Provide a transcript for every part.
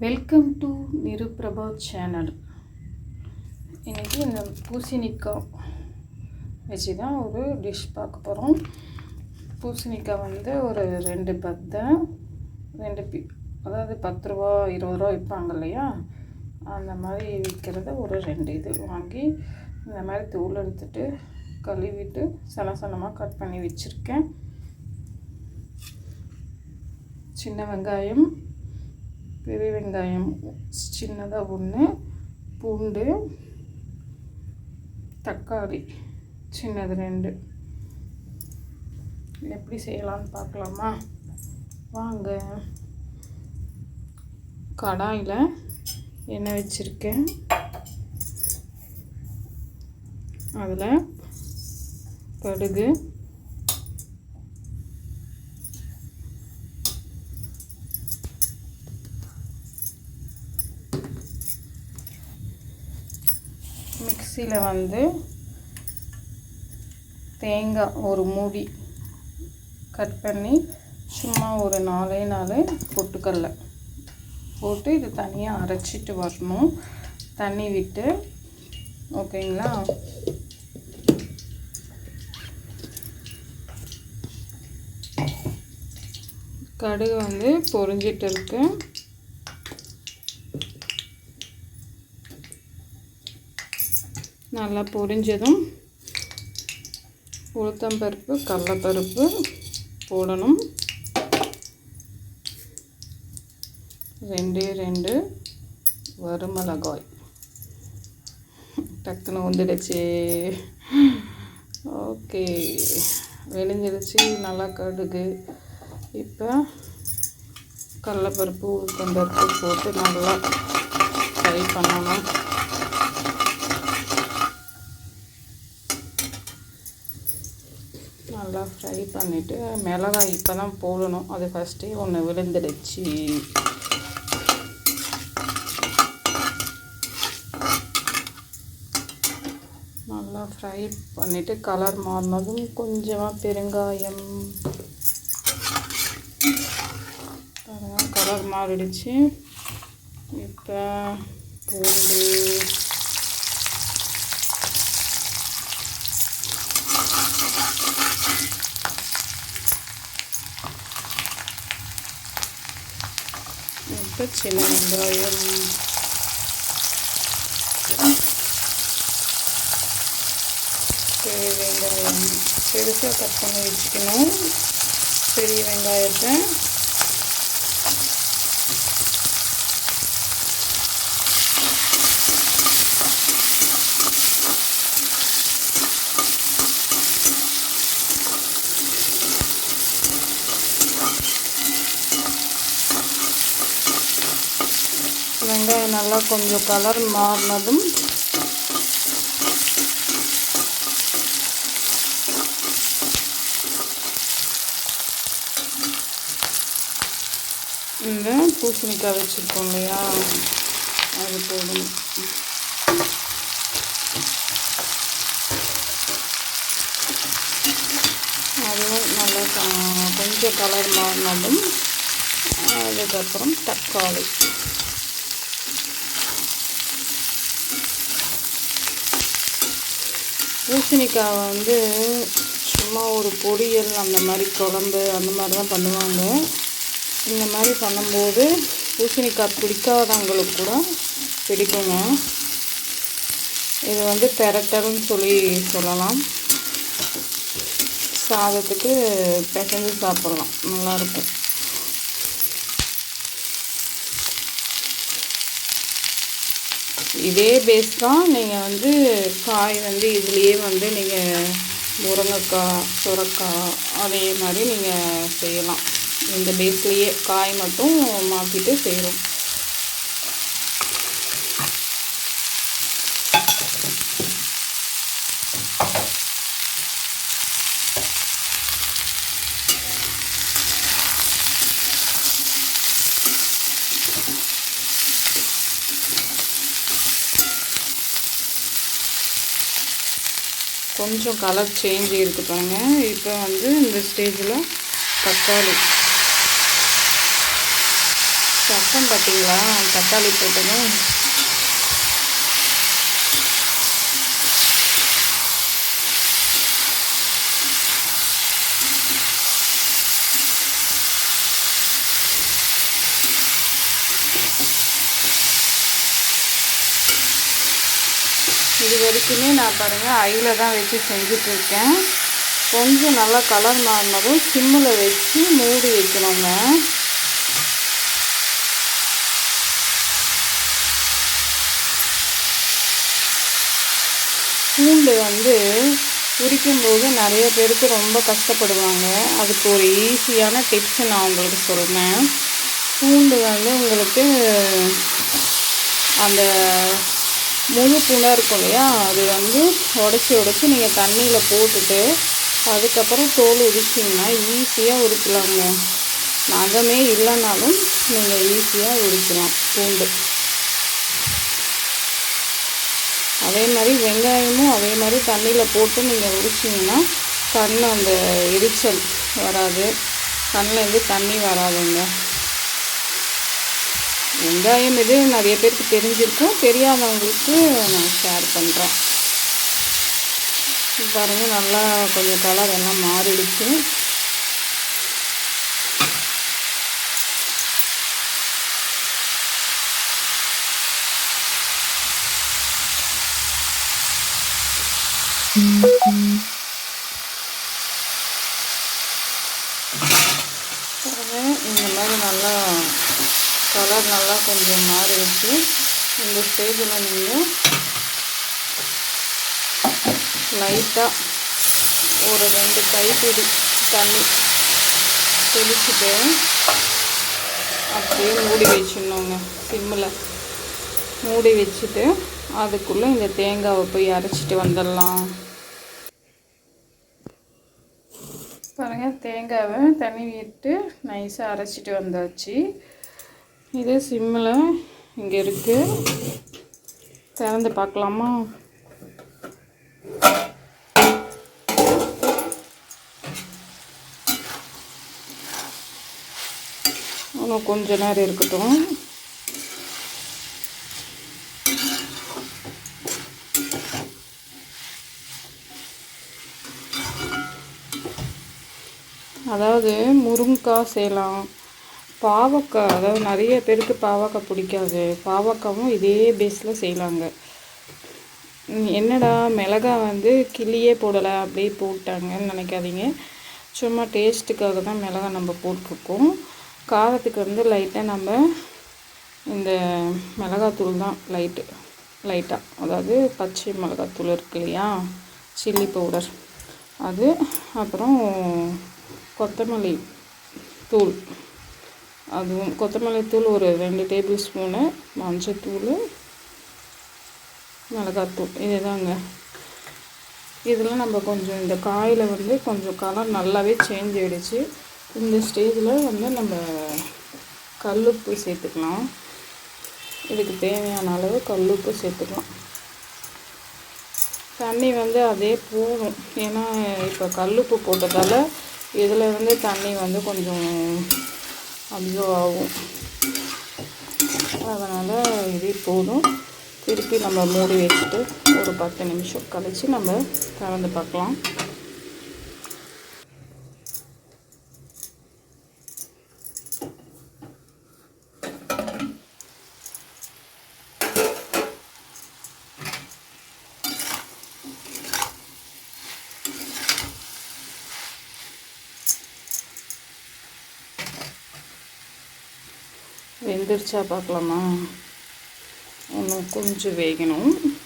Welcome to நிருபிரபா channel இன்றைக்கி இந்த பூசணிக்காய் வச்சு தான் ஒரு டிஷ் பார்க்க போகிறோம் பூசணிக்காய் வந்து ஒரு ரெண்டு பத்தை ரெண்டு பி அதாவது பத்து ரூபா இருபது ரூபா விற்பாங்க இல்லையா? அந்த மாதிரி விற்கிறத ஒரு ரெண்டு இது. வாங்கி இந்த மாதிரி தூள் எடுத்துட்டு கழுவிட்டு சன சனமாக கட் பண்ணி வச்சுருக்கேன். சின்ன வெங்காயம் பெரிய வெங்காயம் சின்னதாக ஒன்று பூண்டு தக்காளி சின்னது ரெண்டு. எப்படி செய்யலாம்னு பார்க்கலாமா? வாங்க. கடாயில் எண்ணெய் வச்சுருக்கேன். அதில் கடுகு மிக்சியில் வந்து தேங்காய் ஒரு மூடி கட் பண்ணி சும்மா ஒரு நாலே நாலு பொட்டுக்கடல போட்டு இது தனியாக அரைச்சிட்டு வரணும். தண்ணி விட்டு ஓகேங்களா? கடுகு வந்து பொறிஞ்சிட்டு இருக்குது நல்லா பொரிஞ்சதும் உளுத்தம்பருப்பு கடலப்பருப்பு போடணும். ரெண்டே ரெண்டு வறுமிளகாய் டக்குன்னு வந்துடுச்சு. ஓகே. வெளிஞ்சிடுச்சு நல்லா கடுகு. இப்போ கடலப்பருப்பு உளுத்தம்பருப்பு போட்டு நல்லா ஃப்ரை பண்ணணும். நல்லா ஃப்ரை பண்ணிவிட்டு மிளகாய் இப்போ தான் போடணும். அது ஃபஸ்ட்டே ஒன்று விழுந்துடுச்சு. நல்லா ஃப்ரை பண்ணிவிட்டு கலர் மாறினதும் கொஞ்சமாக பெருங்காயம். கலர் மாறிடுச்சு. இப்போ பூண்டு இப்போ சின்ன வெங்காயம். பெரிய வெங்காயம் பெருசாக கட் பண்ணி வச்சுக்கணும். பெரிய வெங்காயத்தை வெங்காயம் நல்லா கொஞ்சம் கலர் மாறினதும் இந்த பூசணிக்காய் வச்சுருக்கோம் இல்லையா? அது போதும். அதுவும் நல்லா கொஞ்சம் கலர் மாறினதும் அதுக்கப்புறம் தக்காளி. பூசணிக்காய் வந்து சும்மா ஒரு பொரியல் அந்த மாதிரி குழம்பு அந்த மாதிரி தான் பண்ணுவாங்க. இந்த மாதிரி பண்ணும்போது பூசணிக்காய் பிடிக்காதவங்களுக்கு கூட பிடிக்குங்க. இது வந்து பெரட்டல்னு சொல்லி சொல்லலாம். சாதத்துக்கு பிசைஞ்சு சாப்பிட்லாம். நல்லாயிருக்கும். இதே பேஸ் தான். நீங்கள் வந்து காய் வந்து இதுலேயே வந்து நீங்கள் முருங்கைக்காய் சுரக்காய் அதே மாதிரி நீங்கள் செய்யலாம். இந்த பேஸ்லேயே காய் மட்டும் மாற்றிட்டு செய்கிறோம் கொஞ்சம் கலர் சேஞ்ச் இருக்குது பாருங்கள் இப்போ வந்து இந்த ஸ்டேஜில் தக்காளி. சத்தம் பார்த்தீங்களா தக்காளி போட்டதும் இது வரைக்குமே நான் பாருங்கள் ஐயில் தான் வச்சு செஞ்சிட்ருக்கேன். கொஞ்சம் நல்லா கலர் மாறினதும் சிம்மில் வச்சு மூடி வைக்கணுங்க. பூண்டு வந்து உரிக்கும்போது நிறைய பேருக்கு ரொம்ப கஷ்டப்படுவாங்க. அதுக்கு ஒரு ஈஸியான டிப்ஸ் நான் உங்களுக்கு சொல்கிறேன் பூண்டு வந்து உங்களுக்கு அந்த முழு பூண்டாக இருக்கும் இல்லையா? அது வந்து உடச்சி உடச்சி நீங்கள் தண்ணியில் போட்டுட்டு அதுக்கப்புறம் தோல் உரிச்சிங்கன்னா ஈஸியாக உரிக்கலாங்க. நகமே இல்லைனாலும் நீங்கள் ஈஸியாக உரிக்கலாம் பூண்டு. அதே மாதிரி வெங்காயமும் அதே மாதிரி தண்ணியில் போட்டு நீங்கள் உரிச்சிங்கன்னா கண் அந்த எரிச்சல் வராது. கண்ணிலேருந்து தண்ணி வராதுங்க. வெங்காயம் இது நிறைய பேருக்கு தெரிஞ்சிருக்கும். தெரியாதவங்களுக்கு நான் ஷேர் பண்ணுறேன் பாருங்கள் நல்லா கொஞ்சம் கலர் எல்லாம் மாறிடுச்சு. இந்த மாதிரி நல்லா கலர் நல்லா கொஞ்சம் மாறிடுச்சு. இந்த ஸ்டேஜில் நீங்கள் லைட்டாக ஒரு ரெண்டு கைப்பிடி தண்ணி தெளிச்சுட்டு அப்படியே மூடி வச்சிடணுங்க சிம்மில் மூடி வச்சுட்டு அதுக்குள்ளே இந்த தேங்காவை போய் அரைச்சிட்டு வந்துடலாம். பாருங்கள் தேங்காவை தண்ணி விட்டு நைஸாக அரைச்சிட்டு வந்தாச்சு. இது சிம்மில் இங்கே இருக்குது திறந்து பார்க்கலாமா? இன்னும் கொஞ்ச நேரம் இருக்கட்டும். அதாவது முருங்கைக்காய் செய்யலாம் பாவக்காய் அதாவது நிறைய பேருக்கு பாவக்காய் பிடிக்காது. பாவக்காவும் இதே பேஸில் செய்யலாங்க. என்னடா மிளகா வந்து கிளியே போடலை அப்படியே போட்டாங்கன்னு நினைக்காதீங்க. சும்மா டேஸ்ட்டுக்காக தான் மிளகா நம்ம போட்டிருக்கோம். காரத்துக்கு வந்து லைட்டாக நம்ம இந்த மிளகாத்தூள் தான் லைட்டு லைட்டாக அதாவது பச்சை மிளகாத்தூள் இருக்கு இல்லையா? சில்லி பவுடர் அது அப்புறம் கொத்தமல்லி தூள். அதுவும் கொத்தமல்லி தூள் ஒரு ரெண்டு டேபிள் ஸ்பூனு மஞ்சத்தூள் மிளகாத்தூள் இதுதாங்க. இதில் நம்ம கொஞ்சம் இந்த காயில் வந்து கொஞ்சம் கலர் நல்லாவே சேஞ்ச் ஆகிடுச்சு இந்த ஸ்டேஜில் வந்து நம்ம கல்லுப்பு சேர்த்துக்கலாம். இதுக்கு தேவையான அளவு கல்லுப்பு சேர்த்துக்கலாம். தண்ணி வந்து அதே போகும் ஏன்னா இப்போ கல்லுப்பு போட்டதால் இதில் வந்து தண்ணி வந்து கொஞ்சம் அப்சர்வ் ஆகும் அதனால் இதே போதும். திருப்பி நம்ம மூடி வச்சுட்டு ஒரு பத்து நிமிஷம் கழித்து நம்ம திறந்து பார்க்கலாம். வெந்துருச்சா பார்க்கலாமா? இன்னும் கொஞ்சம் வேகணும்.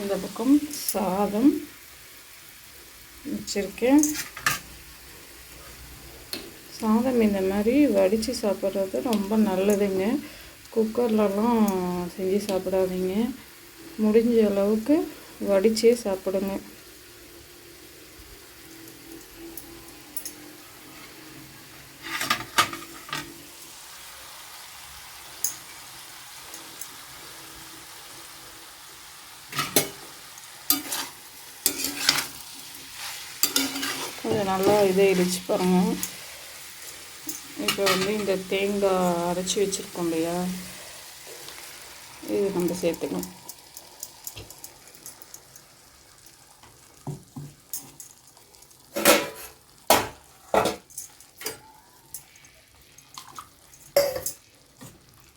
இந்த பக்கம் சாதம் வச்சுருக்கேன். சாதம் இந்த மாதிரி வடித்து சாப்பிட்றது ரொம்ப நல்லதுங்க. குக்கர்லலாம் செஞ்சு சாப்பிடாதீங்க. முடிஞ்ச அளவுக்கு வடித்தே சாப்பிடுங்க. கொஞ்சம் பாருங்கள் இப்போ வந்து இந்த தேங்காய் அரைச்சி வச்சுருக்கோம் இல்லையா? இது நம்ம சேர்த்துக்கணும்.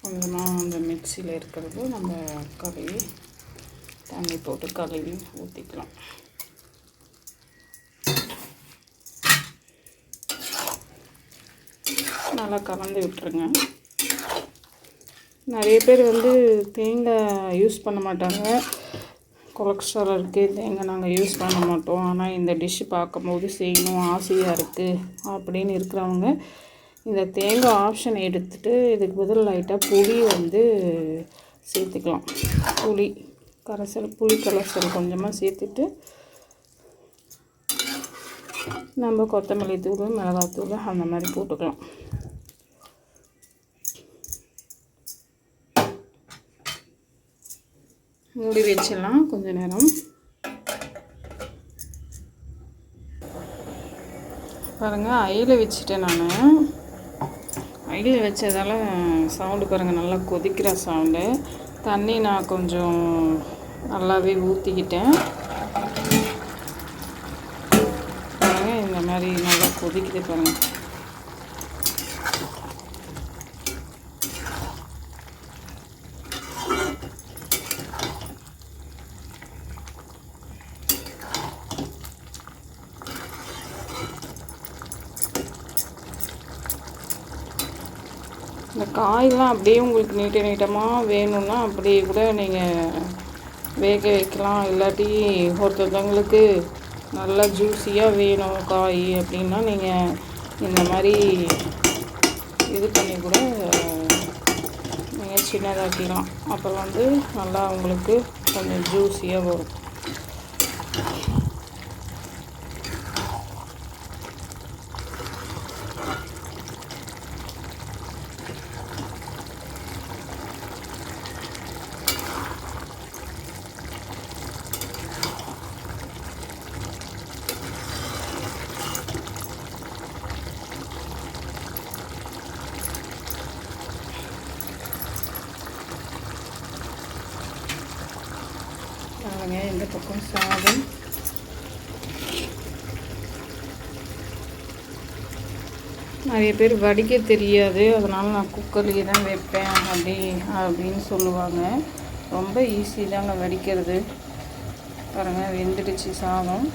கொஞ்சமாக அந்த மிக்சியில் இருக்கிறது நம்ம கழுவி தண்ணி போட்டு கழுவி ஊற்றிக்கலாம் நல்லா கலந்து விட்டுருங்க. நிறைய பேர் வந்து தேங்காய் யூஸ் பண்ண மாட்டாங்க. கொலஸ்ட்ரால் இருக்குது தேங்காய் நாங்கள் யூஸ் பண்ண மாட்டோம். ஆனால் இந்த டிஷ்ஷு பார்க்கும்போது செய்யணும் ஆசையாக இருக்குது அப்படின்னு இருக்கிறவங்க இந்த தேங்காய் ஆப்ஷன் எடுத்துகிட்டு இதுக்கு பதில் லைட்டாக புளி வந்து சேர்த்துக்கலாம். புளி கரைசல் புளி கரைசல் கொஞ்சமாக சேர்த்துட்டு நம்ம கொத்தமல்லி தூள் மிளகாத்தூள் அந்த மாதிரி போட்டுக்கலாம். மூடி வச்சிடலாம் கொஞ்ச நேரம். பாருங்கள் அயில் வச்சுட்டேன் நான். அயில் வச்சதால் சவுண்டு பாருங்கள் நல்லா கொதிக்கிற சவுண்டு தண்ணி நான் கொஞ்சம் நல்லாவே ஊற்றிக்கிட்டேன் பாருங்கள் இந்த மாதிரி நல்லா கொதிக்குது பாருங்கள் இந்த காயெலாம் அப்படியே உங்களுக்கு நீட்ட நீட்டமாக வேணும்னா அப்படியே கூட நீங்கள் வேக வைக்கலாம். இல்லாட்டி ஒருத்தவங்களுக்கு நல்லா ஜூஸியாக வேணும் காய் அப்படின்னா நீங்கள் இந்த மாதிரி இது பண்ணி கூட நீங்கள் சின்னதாக்கிக்கலாம் அப்போ வந்து நல்லா உங்களுக்கு கொஞ்சம் ஜூஸியாக வரும். இருக்கும் சாதம் நிறைய பேர் வடிக்க தெரியாது. அதனால் நான் குக்கர்லேயே தான் வைப்பேன் அப்படி அப்படின்னு சொல்லுவாங்க. ரொம்ப ஈஸி தாங்க வடிக்கிறது. பாருங்கள் வெந்துடுச்சு சாதம்.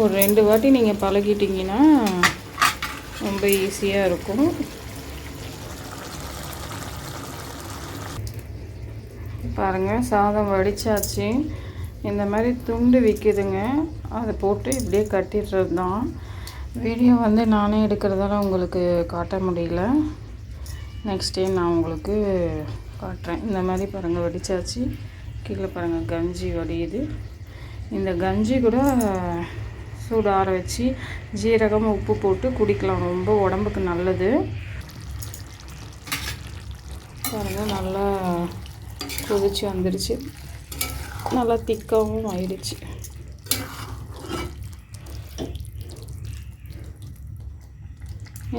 ஒரு ரெண்டு வாட்டி நீங்கள் பழகிட்டிங்கன்னா ரொம்ப ஈஸியாக இருக்கும். பாருங்கள் சாதம் வடித்தாச்சு இந்த மாதிரி துண்டு விற்கிதுங்க அதை போட்டு இப்படியே கட்டிடுறது தான் வீடியோ வந்து நானே எடுக்கிறதால உங்களுக்கு காட்ட முடியல. நெக்ஸ்ட் டைம் நான் உங்களுக்கு காட்டுறேன். இந்த மாதிரி பாருங்கள் வடித்தாச்சு கீழே பாருங்கள் கஞ்சி வடியுது. இந்த கஞ்சி கூட சூடு ஆற வச்சு ஜீரகம் உப்பு போட்டு குடிக்கலாம். ரொம்ப உடம்புக்கு நல்லது. பாருங்கள் நல்லா கொதிச்சு வந்துடுச்சு நல்லா திக்காகவும் ஆயிடுச்சு.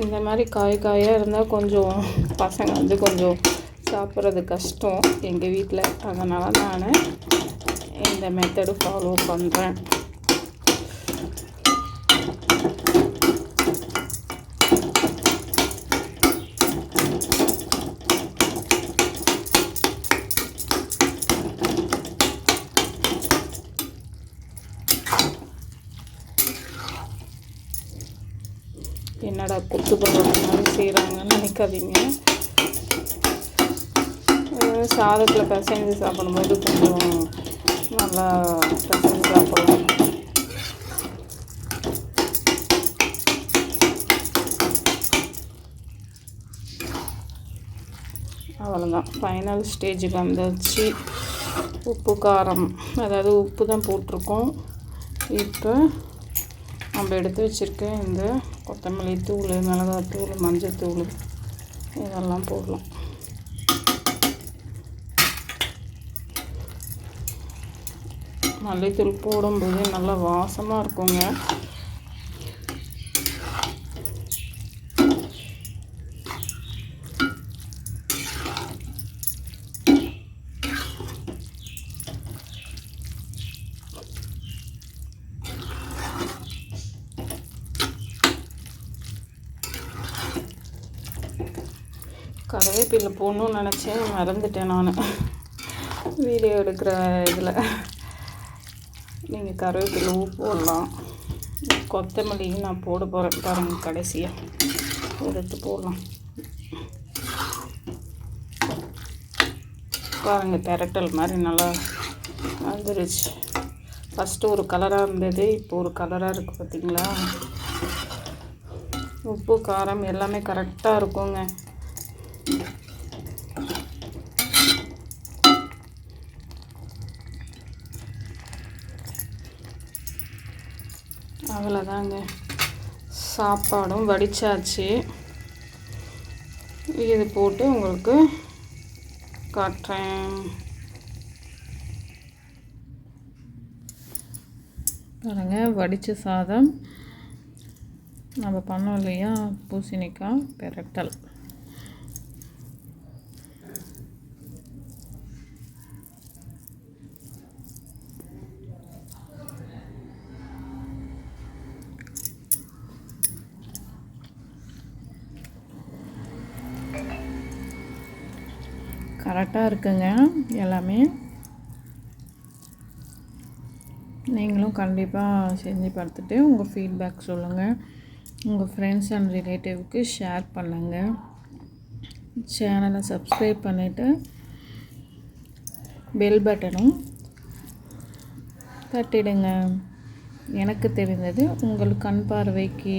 இந்த மாதிரி காய் காயாக இருந்தால் கொஞ்சம் பசங்க வந்து கொஞ்சம் சாப்பிட்றது கஷ்டம் எங்கள் வீட்டில் அதனால் நான் இந்த மெத்தடு ஃபாலோ பண்ணுறேன் என்னடா குத்து பரோட்டா மாதிரி செய்கிறாங்கன்னு சாதத்தில் பிசைஞ்சு சாப்பிடும்போது கொஞ்சம் நல்லா பிசைஞ்சு சாப்பிடலாம் அவ்வளோதான் ஃபைனல் ஸ்டேஜுக்கு வந்தாச்சு. உப்பு காரம். அதாவது உப்பு தான் போட்டிருக்கோம். இப்போ நம்ம எடுத்து வச்சுருக்க இந்த கொத்தமல்லி தூள் மிளகாத்தூள் மஞ்சத்தூள். இதெல்லாம் போடலாம். மல்லித்தூள் போடும்போது நல்லா வாசமாக இருக்குங்க. கருவேப்பிலை போடணும்னு நினச்சேன் மறந்துட்டேன் நான். வீடியோ எடுக்கிற இதில். நீங்கள் கருவேப்பிலை போடலாம். கொத்தமல்லியும் நான் போட போகிறேன் பாருங்கள் கடைசியாக எடுத்து போடலாம். பாருங்கள் திரட்டல் மாதிரி நல்லா வந்துருச்சு. ஃபஸ்ட்டு ஒரு கலராக இருந்தது இப்போ ஒரு கலராக இருக்குது பார்த்தீங்களா உப்பு காரம் எல்லாமே கரெக்டாக இருக்குங்க. அவ்வளோதாங்க சாப்பாடும் வடித்தாச்சு இது போட்டு உங்களுக்கு காட்டுறேன். பாருங்க வடித்த சாதம். நம்ம பண்ணோம் இல்லையா? பூசணிக்காய் பெரட்டல். கரெக்டாக இருக்குங்க எல்லாமே. நீங்களும் கண்டிப்பாக செஞ்சு பார்த்துட்டு உங்கள் ஃபீட்பேக் சொல்லுங்கள் உங்கள் ஃப்ரெண்ட்ஸ் அண்ட் ரிலேட்டிவ்க்கு ஷேர் பண்ணுங்கள் சேனலை சப்ஸ்கிரைப் பண்ணிவிட்டு பெல் பட்டனும் தட்டிடுங்க. எனக்கு தெரிந்தது உங்கள் கண் பார்வைக்கு